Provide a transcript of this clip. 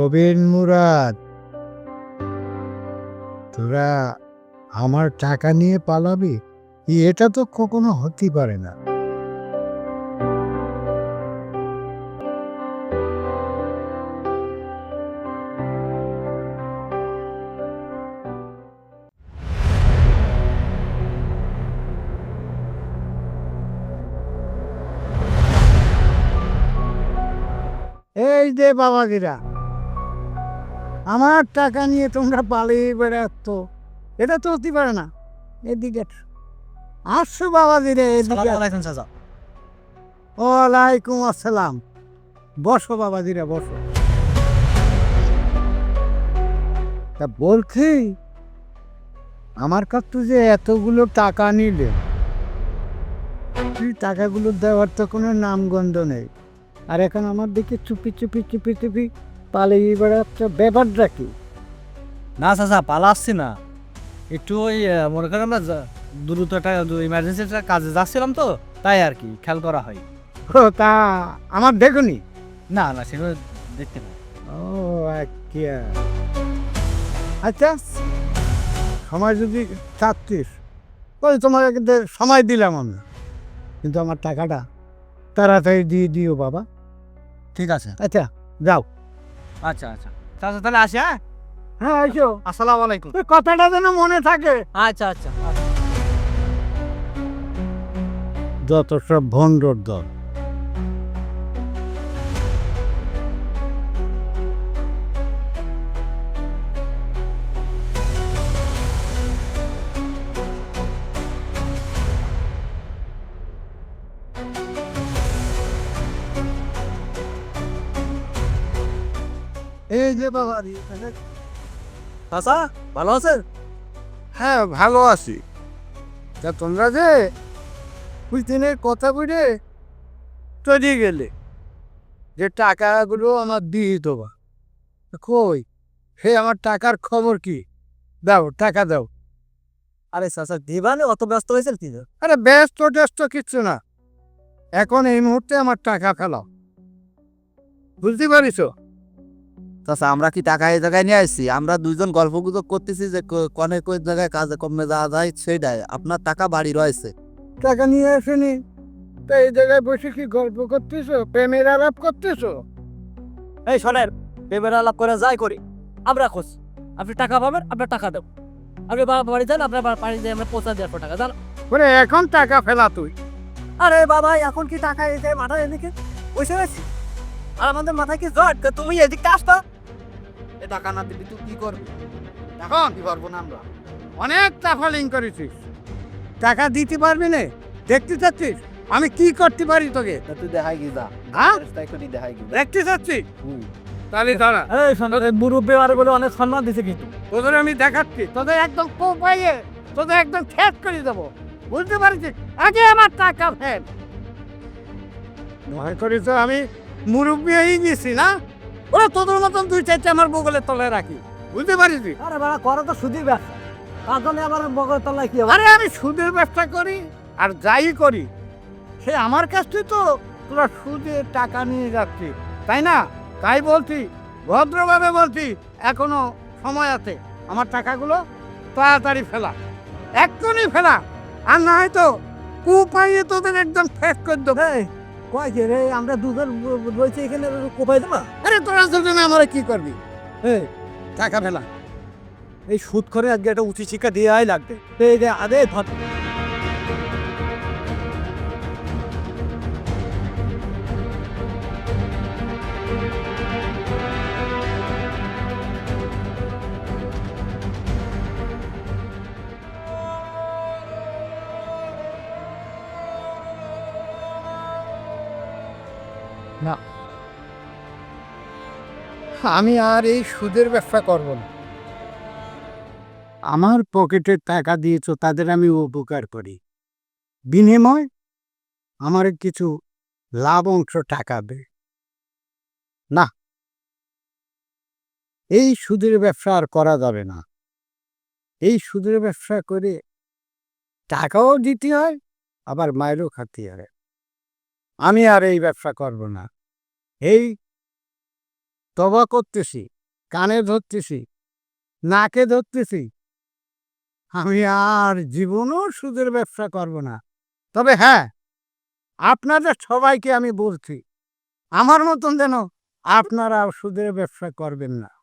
রবিন মুরাদ, তোরা আমার টাকা নিয়ে পালাবি? এটা তো কখনো হতেই পারে না। এই যে বাবাজিরা। আমার টাকা নিয়ে তোমরা পালিয়ে বেড়াচ্ছ। এটা তো হতে পারে না। এদিকে আসছো বাবাজিরে এদিকে ওয়ালাইকুম আসসালাম। বসো বাবাজিরা বসো। তা বলছি আমার কাছ তো যে এতগুলো টাকা নিলে টাকাগুলো দেওয়ার তো কোনো নামগন্ধ নেই। আর এখন আমার দিকে চুপি চুপি চুপি চুপি পালিয়ে বেড়াচ্ছ ব্যাপারটা কি না চাচা পালাচ্ছি না। একটু ওই মনে করেন আমরা দ্রুত একটা ইমার্জেন্সি একটা কাজে যাচ্ছিলাম তো তাই আর কি খেয়াল করা হয়। ও তা আমার দেখুনি? না না সেগুলো দেখতে পাই ও আচ্ছা। আচ্ছা সময় যদি চাচ্ছিস ওই তোমাকে কিন্তু সময় দিলাম আমি। কিন্তু আমার টাকাটা তাড়াতাড়ি দিয়ে দিও বাবা। ঠিক আছে। আচ্ছা যাও। আচ্ছা আচ্ছা। চাচা তাহলে আসি হ্যাঁ? হ্যাঁ এসো আসসালামু আলাইকুম। ওই কথাটা যেন মনে থাকে। আচ্ছা আচ্ছা। যত সব ভণ্ডর দল। এই যে বাবা ভালো আছেন? হ্যাঁ ভালো আছি। তা তোমরা যে ওই দিনের কথা বলে চলে গেলে যে টাকাগুলো আমার দিয়ে দেবা কই? হে আমার টাকার খবর কি? দাও টাকা দাও। আরে চাচা দিবানে অত ব্যস্ত হয়েছেন কি আরে ব্যস্ত টেস্ত কিচ্ছু না। এখন এই মুহূর্তে আমার টাকা ফেলাও। বুঝতে পারিস চাচা আমরা কি টাকা এই জায়গায় নিয়ে আসছি আমরা দুইজন গল্প গুজব করতেছি যে কনে কই জায়গায় কাজে কমে যাওয়া যায় সেইটাই। আপনার টাকা বাড়ি রয়েছে। টাকা নিয়ে আসেনি। তা এই জায়গায় বসে কি গল্প করতেছো? প্রেমের আলাপ করতেছো? এই শোনেন পেমেন্ট আলাপ করে যাই করি আমরা খোঁজ। আপনি টাকা পাবেন আপনার টাকা দেব। আপনি বা- বাড়ি যান আপনার বাড়ি দিয়ে আমরা পৌঁছা দেওয়ার পর টাকা জান? বলে এখন টাকা ফেলা তুই। আরে বাবা এখন কি টাকা এসে মাথায় এদিকে বসে আছি। আর আমাদের মাথায় কি জট? তুমি এদিকটা আসতো টাকা না দিবি তুই কি করবি? এখন কি করব না আমরা? অনেক টাফালিং করেছিস। টাকা দিতে পারবি না দেখতে চাচ্ছিস? আমি কি করতে পারি তোকে? তুই দেখাই গি যা। হ্যাঁ? তাই করি দেখাই গি দেখতে চাচ্ছিস? তাহলে দাঁড়া। এই মুরব্বী আর বলে অনেক সম্মান দিছে কিন্তু। তোদের আমি দেখাচ্ছি। তোদের একদম কোপাইয়ে তোদের একদম ঠেস করে দেবো। বুঝতে পারছিস? আগে আমার টাকা ফেল। ভয় করিস তো আমি মুরব্বী হয়ে গেছি না? ওরা তোদের মতন দুই চারটে আমার বগলের তলায় রাখি। বুঝতে পারিস আরে বাবা করো তো সুদী ব্যবসা। তার জন্য আবার বগল তলায় কি আরে আমি সুদের ব্যবসা করি আর যাই করি। সে আমার কাছ থেকে তো তোরা সুদে টাকা নিয়ে যাচ্ছি। তাই না? তাই বলছি ভদ্রভাবে বলছি এখনও সময় আছে। আমার টাকাগুলো তাড়াতাড়ি ফেলা। এক্ষুনি ফেলা। আর না হয়তো কু পাইয়ে তোদের একদম ফেক করে দেবো। কয় যে রে আমরা দুজন রয়েছে এখানে কোপাই দেবা আরে তোরা দুজনে আমরা কি করবি? এই টাকা ফেলা। এই সুদ করে আজকে একটা উচিত শিক্ষা দেওয়াই লাগবে। এই যে আরে ধর। আমি আর এই সুদের ব্যবসা করব না। আমার পকেটে টাকা দিয়েছ, তাদের আমি উপকার করি। বিনিময় আমার কিছু লাভ অংশ টাকা দে। না। এই সুদের ব্যবসা আর করা যাবে না। এই সুদের ব্যবসা করে টাকাও দিতে হয়, আবার মায়েরও খাতে হয়। আমি আর এই ব্যবসা করব না। এই তবা করতেছি, কানে ধরতেছি, নাকে ধরতেছি, আমি আর জীবনও সুদের ব্যবসা করব না। তবে হ্যাঁ আপনাদের সবাইকে আমি বলছি, আমার মতন যেন আপনারা সুদের ব্যবসা করবেন না।